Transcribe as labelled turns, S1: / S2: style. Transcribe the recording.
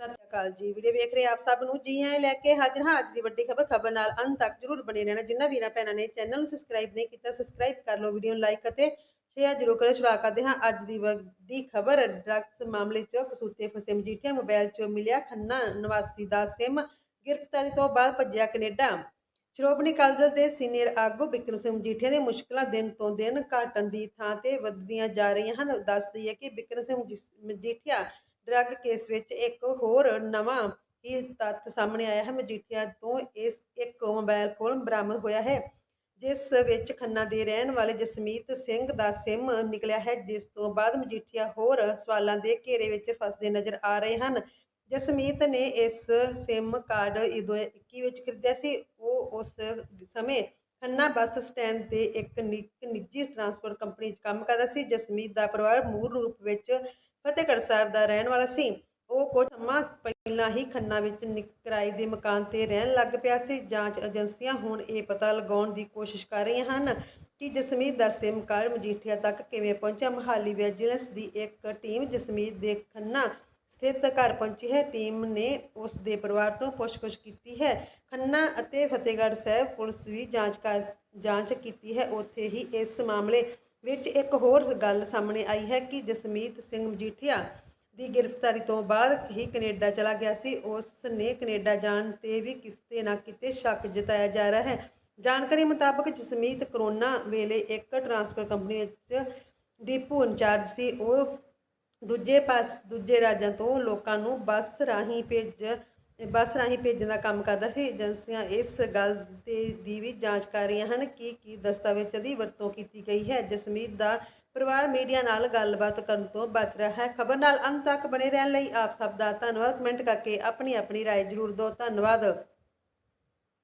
S1: ਸਤਿ ਸ਼੍ਰੀ ਅਕਾਲ ਜੀ। ਵੀਡੀਓ ਵੇਖ ਰਹੇ ਆਪ ਸਭ ਨੂੰ? ਜੀ ਹਾਂ ਲੈ ਕੇ ਹਾਜ਼ਰ ਹਾਂ। ਅੱਜ ਦੀ ਵੱਡੀ ਖਬਰ ਖਬਰ ਨਾਲ ਅੰਤ ਤੱਕ ਜਰੂਰ ਬਣੇ ਰਹਿਣਾ। ਜਿਨ੍ਹਾਂ ਵੀਰਾਂ ਭੈਣਾਂ ਨੇ ਚੈਨਲ ਨੂੰ ਸਬਸਕ੍ਰਾਈਬ ਨਹੀਂ ਕੀਤਾ ਸਬਸਕ੍ਰਾਈਬ ਕਰ ਲਓ ਵੀਡੀਓ ਨੂੰ ਲਾਈਕ ਅਤੇ ਸ਼ੇਅਰ ਜਰੂਰ ਕਰੋ ਸ਼ੁਰੂਆਤ ਕਰਦੇ ਹਾਂ ਅੱਜ ਦੀ ਵੱਡੀ ਖਬਰ। ਡਰੱਗਸ ਮਾਮਲੇ 'ਚ ਕਸੂਤੇ ਫਸੇ ਮਜੀਠੀਆ ਮੋਬਾਈਲ 'ਚੋਂ ਮਿਲਿਆ ਖੰਨਾ ਨਿਵਾਸੀ ਦਾ ਸਿਮ ਗ੍ਰਿਫਤਾਰੀ ਤੋਂ ਬਾਅਦ ਭੱਜਿਆ ਕੈਨੇਡਾ। ਸ਼੍ਰੋਮਣੀ ਅਕਾਲੀ ਦਲ ਦੇ ਸੀਨੀਅਰ ਆਗੂ ਬਿਕਰਮ ਸਿੰਘ ਮਜੀਠੀਆ ਦੀਆਂ ਮੁਸ਼ਕਲਾਂ ਦਿਨ ਤੋਂ ਦਿਨ ਘਟਣ ਦੀ ਥਾਂ ਤੇ ਵੱਧਦੀਆਂ ਜਾ ਰਹੀਆਂ ਹਨ। ਦੱਸਦੀ ਹੈ ਕਿ ਬਿਕਰਮ ਸਿੰਘ ਮਜੀਠੀਆ ਡਰੱਗ ਕੇਸ ਵਿੱਚ ਇੱਕ ਹੋਰ ਨਵਾਂ ਹੀ ਤੱਥ ਸਾਹਮਣੇ ਆਇਆ ਹੈ। ਮਜੀਠੀਆ ਤੋਂ ਇਸ ਇੱਕ ਮੋਬਾਈਲ ਫੋਨ ਬਰਾਮਦ ਹੋਇਆ ਹੈ, ਜਿਸ ਵਿੱਚ ਖੰਨਾ ਦੇ ਰਹਿਣ ਵਾਲੇ ਜਸਮੀਤ ਸਿੰਘ ਦਾ ਸਿਮ ਨਿਕਲਿਆ ਹੈ, ਜਿਸ ਤੋਂ ਬਾਅਦ ਮਜੀਠੀਆ ਹੋਰ ਸਵਾਲਾਂ ਦੇ ਘੇਰੇ ਵਿੱਚ ਫਸਦੇ ਨਜ਼ਰ ਆ ਰਹੇ ਹਨ। ਜਸਮੀਤ ਨੇ ਇਸ ਸਿਮ ਕਾਰਡ 2021 ਵਿੱਚ ਖਰੀਦਿਆ ਸੀ, ਉਹ ਉਸ ਸਮੇਂ ਖੰਨਾ ਬੱਸ ਸਟੈਂਡ ਦੇ ਇੱਕ ਨਿ- ਇੱਕ ਨਿੱਜੀ ਟਰਾਂਸਪੋਰਟ ਕੰਪਨੀ 'ਚ ਕੰਮ ਕਰਦਾ ਸੀ। ਜਸਮੀਤ ਦਾ ਪਰਿਵਾਰ ਮੂਲ ਰੂਪ ਵਿੱਚ ਫਤਿਹਗੜ੍ਹ ਸਾਹਿਬ ਦਾ ਰਹਿਣ ਵਾਲਾ ਸੀ। ਉਹ ਕੁਝ ਸਮਾਂ ਪਹਿਲਾਂ ਹੀ ਖੰਨਾ ਵਿੱਚ ਨਿ- ਕਿਰਾਏ ਦੇ ਮਕਾਨ ਤੇ ਰਹਿਣ ਲੱਗ ਪਿਆ ਸੀ। ਜਾਂਚ ਏਜੰਸੀਆਂ ਹੁਣ ਇਹ ਪਤਾ ਲਗਾਉਣ ਦੀ ਕੋਸ਼ਿਸ਼ ਕਰ ਰਹੀਆਂ ਹਨ ਕਿ ਜਸਮੀਤ ਦਾ ਸਿਮ ਕਾਰਡ ਮਜੀਠੀਆ ਤੱਕ ਕਿਵੇਂ ਪਹੁੰਚਿਆ। ਮਹਾਲੀ ਵਿਜੀਲੈਂਸ ਦੀ ਇੱਕ ਟੀਮ ਜਸਮੀਤ ਦੇ ਖੰਨਾ ਸਥਿਤ ਘਰ ਪਹੁੰਚੀ ਹੈ। ਟੀਮ ਨੇ ਉਸ ਦੇ ਪਰਿਵਾਰ ਤੋਂ ਪੁੱਛਗਿੱਛ ਕੀਤੀ ਹੈ। ਖੰਨਾ ਅਤੇ ਫਤਿਹਗੜ੍ਹ ਸਾਹਿਬ ਪੁਲਿਸ ਵੀ ਜਾਂਚ ਕਰ ਜਾਂਚ ਕੀਤੀ ਹੈ। ਉੱਥੇ ਹੀ ਇਸ ਮਾਮਲੇ ਵਿੱਚ ਇੱਕ ਹੋਰ ਗੱਲ ਸਾਹਮਣੇ ਆਈ ਹੈ ਕਿ ਜਸਮੀਤ ਸਿੰਘ ਮਜੀਠੀਆ ਦੀ ਗ੍ਰਿਫਤਾਰੀ ਤੋਂ ਬਾਅਦ ਹੀ ਕੈਨੇਡਾ ਚਲਾ ਗਿਆ ਸੀ। ਉਸ ਨੇ ਕੈਨੇਡਾ ਜਾਣ ਤੇ ਵੀ ਕਿਤੇ ਨਾ ਕਿਤੇ, ਸ਼ੱਕ ਜਤਾਇਆ ਜਾ ਰਿਹਾ ਹੈ। ਜਾਣਕਾਰੀ ਮੁਤਾਬਕ ਜਸਮੀਤ ਕਰੋਨਾ ਵੇਲੇ ਇੱਕ ਟਰਾਂਸਪੋਰਟ ਕੰਪਨੀ ਵਿੱਚ ਡਿਪੂ ਇੰਚਾਰਜ ਸੀ। ਉਹ ਦੂਜੇ ਪਾਸ, ਦੂਜੇ ਰਾਜਾਂ ਤੋਂ ਲੋਕਾਂ ਨੂੰ ਬੱਸ ਰਾਹੀਂ ਭੇਜ ਬੱਸ ਰਾਹੀਂ ਭੇਜਣ ਦਾ ਕੰਮ ਕਰਦਾ ਸੀ ਏਜੰਸੀਆਂ ਇਸ ਗੱਲ ਤੇ ਦੀ ਵੀ ਜਾਂਚ ਕਰ ਰਹੀਆਂ ਹਨ ਕਿ ਕੀ ਦਸਤਾਵੇਜ਼ਾਂ ਦੀ ਵਰਤੋਂ ਕੀਤੀ ਗਈ ਹੈ ਜਸਮੀਤ ਦਾ ਪਰਿਵਾਰ ਮੀਡੀਆ ਨਾਲ ਗੱਲਬਾਤ ਕਰਨ ਤੋਂ ਬਚ ਰਿਹਾ ਹੈ ਖਬਰ ਨਾਲ ਅੰਤ ਤੱਕ ਬਣੇ ਰਹਿਣ ਲਈ ਆਪ ਸਭ ਦਾ ਧੰਨਵਾਦ ਕਮੈਂਟ ਕਰਕੇ ਆਪਣੀ ਆਪਣੀ رائے ਜ਼ਰੂਰ ਦਿਓ ਧੰਨਵਾਦ